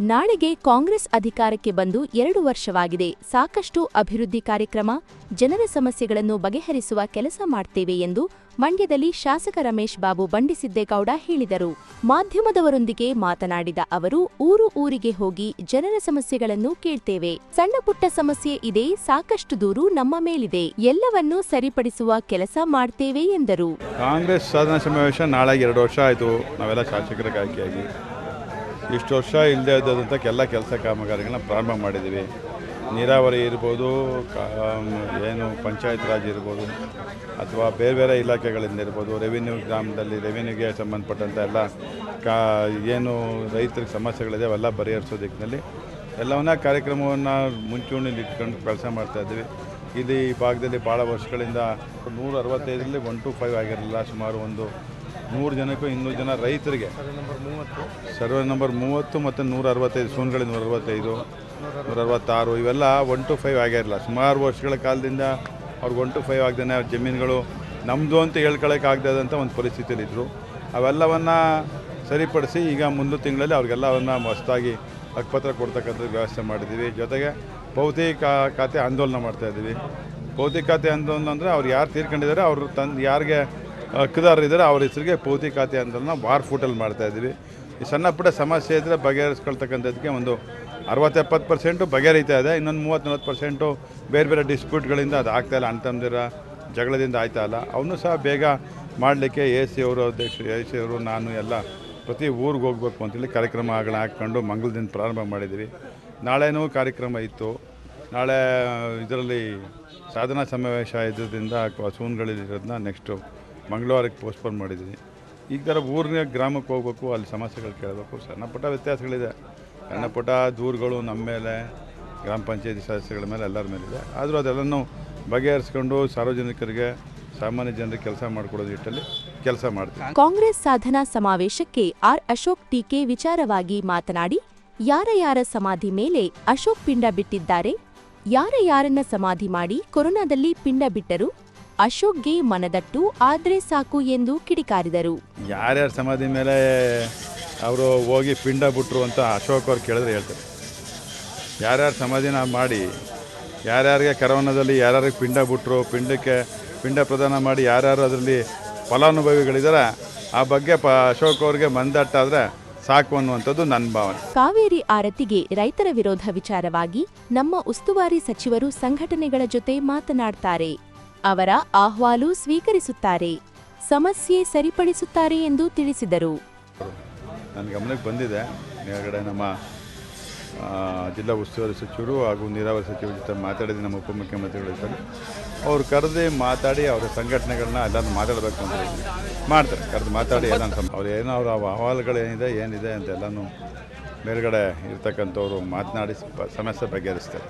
ನಾಳೆಗೆ ಕಾಂಗ್ರೆಸ್ ಅಧಿಕಾರಕ್ಕೆ ಬಂದು ಎರಡು ವರ್ಷವಾಗಿದೆ. ಸಾಕಷ್ಟು ಅಭಿವೃದ್ಧಿ ಕಾರ್ಯಕ್ರಮ, ಜನರ ಸಮಸ್ಯೆಗಳನ್ನು ಬಗೆಹರಿಸುವ ಕೆಲಸ ಮಾಡ್ತೇವೆ ಎಂದು ಮಂಡ್ಯದಲ್ಲಿ ಶಾಸಕ ರಮೇಶ್ ಬಾಬು ಬಂಡಿಸಿದ್ದೇಗೌಡ ಹೇಳಿದರು. ಮಾಧ್ಯಮದವರೊಂದಿಗೆ ಮಾತನಾಡಿದ ಅವರು, ಊರು ಊರಿಗೆ ಹೋಗಿ ಜನರ ಸಮಸ್ಯೆಗಳನ್ನು ಕೇಳ್ತೇವೆ. ಸಣ್ಣಪುಟ್ಟ ಸಮಸ್ಯೆ ಇದೆ, ಸಾಕಷ್ಟು ದೂರು ನಮ್ಮ ಮೇಲಿದೆ. ಎಲ್ಲವನ್ನೂ ಸರಿಪಡಿಸುವ ಕೆಲಸ ಮಾಡ್ತೇವೆ ಎಂದರು. ಕಾಂಗ್ರೆಸ್ ಸಮಾವೇಶ ನಾಳೆ ಎರಡು ವರ್ಷ ಆಯಿತು. ನಾವೆಲ್ಲ ಆಯ್ಕೆಯಾಗಿ ಇಷ್ಟು ವರ್ಷ ಇಲ್ಲದೇ ಇದ್ದಂಥ ಎಲ್ಲ ಕೆಲಸ ಕಾಮಗಾರಿಗಳನ್ನ ಪ್ರಾರಂಭ ಮಾಡಿದ್ದೀವಿ. ನೀರಾವರಿ ಇರ್ಬೋದು ಏನು ಪಂಚಾಯತ್ ರಾಜ್ ಇರ್ಬೋದು, ಅಥವಾ ಬೇರೆ ಬೇರೆ ಇಲಾಖೆಗಳಿಂದ ಇರ್ಬೋದು ರೆವಿನ್ಯೂ ಗ್ರಾಮದಲ್ಲಿ ರೆವಿನ್ಯೂಗೆ ಸಂಬಂಧಪಟ್ಟಂಥ ಎಲ್ಲ ಕಾ ಏನು ರೈತರಿಗೆ ಸಮಸ್ಯೆಗಳಿದೆ ಅವೆಲ್ಲ ಬಗೆಹರಿಸೋ ದಿಕ್ಕಿನಲ್ಲಿ ಎಲ್ಲವನ್ನ ಕಾರ್ಯಕ್ರಮವನ್ನು ಮುಂಚೂಣಿಲಿ ಇಟ್ಕೊಂಡು ಕೆಲಸ ಮಾಡ್ತಾಯಿದ್ದೀವಿ ಇಲ್ಲಿ ಈ ಭಾಗದಲ್ಲಿ ಭಾಳ ವರ್ಷಗಳಿಂದ ನೂರ ಅರವತ್ತೈದರಲ್ಲಿ ಒನ್ ಟು ಫೈವ್ ಆಗಿರಲಿಲ್ಲ, ಸುಮಾರು ಒಂದು ನೂರು ಜನಕ್ಕೂ ಇನ್ನೂರು ಜನ ರೈತರಿಗೆ. ಸರ್ವೆ ನಂಬರ್ ಮೂವತ್ತು ಮತ್ತು ನೂರ ಅರವತ್ತೈದು ಸೂನ್ಗಳು ನೂರ ಅರವತ್ತೈದು ನೂರ ಅರವತ್ತಾರು ಇವೆಲ್ಲ ಒನ್ ಟು ಫೈವ್ ಆಗಿರಲ್ಲ ಸುಮಾರು ವರ್ಷಗಳ ಕಾಲದಿಂದ ಅವ್ರಿಗೆ ಒನ್ ಟು ಫೈವ್ ಆಗ್ದೇ ಅವ್ರ ಜಮೀನುಗಳು ನಮ್ಮದು ಅಂತ ಹೇಳ್ಕೊಳಕ್ಕೆ ಆಗದಂಥ ಒಂದು ಪರಿಸ್ಥಿತಿಯಲ್ಲಿದ್ದರು ಅವೆಲ್ಲವನ್ನು ಸರಿಪಡಿಸಿ ಈಗ ಮುಂದಿನ ತಿಂಗಳಲ್ಲಿ ಅವ್ರಿಗೆಲ್ಲವನ್ನು ಹೊಸದಾಗಿ ಹಕ್ಕುಪತ್ರ ಕೊಡ್ತಕ್ಕಂಥದ್ದು ವ್ಯವಸ್ಥೆ ಮಾಡಿದ್ದೀವಿ. ಜೊತೆಗೆ ಭೌತಿಕ ಖಾತೆ ಆಂದೋಲನ ಮಾಡ್ತಾಯಿದ್ದೀವಿ ಭೌತಿಕ ಖಾತೆ ಆಂದೋಲನ ಅಂದರೆ ಅವ್ರು ಯಾರು ತೀರ್ಕೊಂಡಿದ್ದಾರೆ ಅವರು ತಂದು ಯಾರಿಗೆ ಹಕ್ಕುದಾರರಿದ್ದಾರೆ ಅವ್ರ ಹೆಸರಿಗೆ ಪೌತಿ ಖಾತೆ ಅಂತ ನಾವು ಬಾರ್ ಫೂಟಲ್ಲಿ ಮಾಡ್ತಾಯಿದ್ದೀವಿ ಈ ಸಣ್ಣ ಪುಟ್ಟ ಸಮಸ್ಯೆ ಇದ್ದರೆ ಬಗೆಹರಿಸ್ಕೊಳ್ತಕ್ಕಂಥದ್ದಕ್ಕೆ ಒಂದು ಅರವತ್ತೆಪ್ಪತ್ತು ಪರ್ಸೆಂಟು ಬಗೆಹರಿತಾ ಇದೆ. ಇನ್ನೊಂದು ಮೂವತ್ತು ನಲ್ವತ್ತು ಪರ್ಸೆಂಟು ಬೇರೆ ಬೇರೆ ಡಿಸ್ಪ್ಯೂಟ್ಗಳಿಂದ ಅದು ಆಗ್ತಾಯಿಲ್ಲ ಅಂತಂದಿರ ಜಗಳದಿಂದ ಆಯ್ತಾ ಇಲ್ಲ. ಅವನು ಸಹ ಬೇಗ ಮಾಡಲಿಕ್ಕೆ ಎ ಸಿ ಅವರು ಅಧ್ಯಕ್ಷರು ಎ ಸಿ ಅವರು, ನಾನು ಎಲ್ಲ ಪ್ರತಿ ಊರಿಗೆ ಹೋಗ್ಬೇಕು ಅಂತೇಳಿ ಕಾರ್ಯಕ್ರಮಗಳನ್ನ ಹಾಕ್ಕೊಂಡು ಮಂಗಳದಿಂದ ಪ್ರಾರಂಭ ಮಾಡಿದ್ವಿ ನಾಳೆನೂ ಕಾರ್ಯಕ್ರಮ ಇತ್ತು. ನಾಳೆ ಇದರಲ್ಲಿ ಸಾಧನಾ ಸಮಾವೇಶ ಇದ್ರಿಂದ ಸೂನ್ಗಳಿರೋದನ್ನ ನೆಕ್ಸ್ಟು ಮಂಗಳವಾರಕ್ಕೆ ಪೋಸ್ಟ್ಪೋನ್ ಮಾಡಿದ್ದೀನಿ. ಈ ಥರ ಊರಿನ ಗ್ರಾಮಕ್ಕೆ ಹೋಗ್ಬೇಕು, ಅಲ್ಲಿ ಸಮಸ್ಯೆಗಳು ಕೇಳಬೇಕು. ಸಣ್ಣ ಪುಟ್ಟ ವ್ಯತ್ಯಾಸಗಳಿದೆ. ಸಣ್ಣ ಪುಟ್ಟ ದೂರುಗಳು ನಮ್ಮ ಮೇಲೆ, ಗ್ರಾಮ ಪಂಚಾಯತಿ ಸದಸ್ಯಗಳ ಮೇಲೆ, ಎಲ್ಲರ ಮೇಲಿದೆ ಆದರೂ ಅದೆಲ್ಲನೂ ಬಗೆಹರಿಸ್ಕೊಂಡು ಸಾರ್ವಜನಿಕರಿಗೆ, ಸಾಮಾನ್ಯ ಜನರಿಗೆ ಕೆಲಸ ಮಾಡಿಕೊಡೋ ನಿಟ್ಟಲ್ಲಿ ಕೆಲಸ ಮಾಡ್ತೀವಿ. ಕಾಂಗ್ರೆಸ್ ಸಾಧನಾ ಸಮಾವೇಶಕ್ಕೆ ಆರ್ ಅಶೋಕ್ ಟೀಕೆ ವಿಚಾರವಾಗಿ ಮಾತನಾಡಿ, ಯಾರ ಯಾರ ಸಮಾಧಿ ಮೇಲೆ ಅಶೋಕ್ ಪಿಂಡ ಬಿಟ್ಟಿದ್ದಾರೆ, ಯಾರ ಯಾರನ್ನ ಸಮಾಧಿ ಮಾಡಿ ಕೊರೋನಾದಲ್ಲಿ ಪಿಂಡ ಬಿಟ್ಟರು ಅಶೋಕ್ಗೆ ಮನದಟ್ಟು ಆದ್ರೆ ಸಾಕು ಎಂದು ಕಿಡಿಕಾರಿದರು. ಯಾರ್ಯಾರ ಸಮಾಧಿ ಮೇಲೆ ಅವರು ಹೋಗಿ ಪಿಂಡ ಬಿಟ್ರು ಅಂತ ಅಶೋಕ್ ಅವ್ರು ಕೇಳಿದ್ರೆ ಹೇಳ್ತಾರೆ. ಯಾರ್ಯಾರ ಸಮಾಧಿನ ಮಾಡಿ ಯಾರ್ಯಾರಿಗೆ ಕರೋನಾದಲ್ಲಿ ಯಾರ್ಯಾರಿಗೆ ಪಿಂಡ ಬಿಟ್ರು ಪಿಂಡಕ್ಕೆ ಪಿಂಡ ಪ್ರದಾನ ಮಾಡಿ ಯಾರ್ಯಾರು ಅದರಲ್ಲಿ ಫಲಾನುಭವಿಗಳಿದ್ದಾರೆ ಆ ಬಗ್ಗೆ ಪ ಅಶೋಕ್ ಅವ್ರಿಗೆ ಮಂದಟ್ಟಾದರೆ ಸಾಕು ಅನ್ನುವಂಥದ್ದು ನನ್ನ ಭಾವನೆ. ಕಾವೇರಿ ಆರತಿಗೆ ರೈತರ ವಿರೋಧ ವಿಚಾರವಾಗಿ ನಮ್ಮ ಉಸ್ತುವಾರಿ ಸಚಿವರು ಸಂಘಟನೆಗಳ ಜೊತೆ ಮಾತನಾಡ್ತಾರೆ. ಅವರ ಆಹ್ವಾಲು ಸ್ವೀಕರಿಸುತ್ತಾರೆ, ಸಮಸ್ಯೆ ಸರಿಪಡಿಸುತ್ತಾರೆ ಎಂದು ತಿಳಿಸಿದರು. ನನ್ನ ಗಮನಕ್ಕೆ ಬಂದಿದೆ. ಮೇಲ್ಗಡೆ ನಮ್ಮ ಜಿಲ್ಲಾ ಉಸ್ತುವಾರಿ ಸಚಿವರು ಹಾಗೂ ನೀರಾವರಿ ಸಚಿವರ ಜೊತೆ ಮಾತಾಡಿದ ನಮ್ಮ ಉಪಮುಖ್ಯಮಂತ್ರಿಗಳ ಜೊತೆ ಅವರು ಕರೆದು ಮಾತಾಡಿ ಅವರ ಸಂಘಟನೆಗಳನ್ನ ಎಲ್ಲರೂ ಮಾತಾಡಬೇಕು ಅಂತ ಮಾಡ್ತಾರೆ. ಕರೆದು ಮಾತಾಡಿ ಎಲ್ಲ ಅವ್ರು ಏನೋ ಅವರ ಅಹವಾಲುಗಳೇನಿದೆ ಏನಿದೆ ಅಂತ ಎಲ್ಲನೂ ಮೇಲ್ಗಡೆ ಇರ್ತಕ್ಕಂಥವ್ರು ಮಾತನಾಡಿ ಸಮಸ್ಯೆ ಬಗೆಹರಿಸ್ತಾರೆ.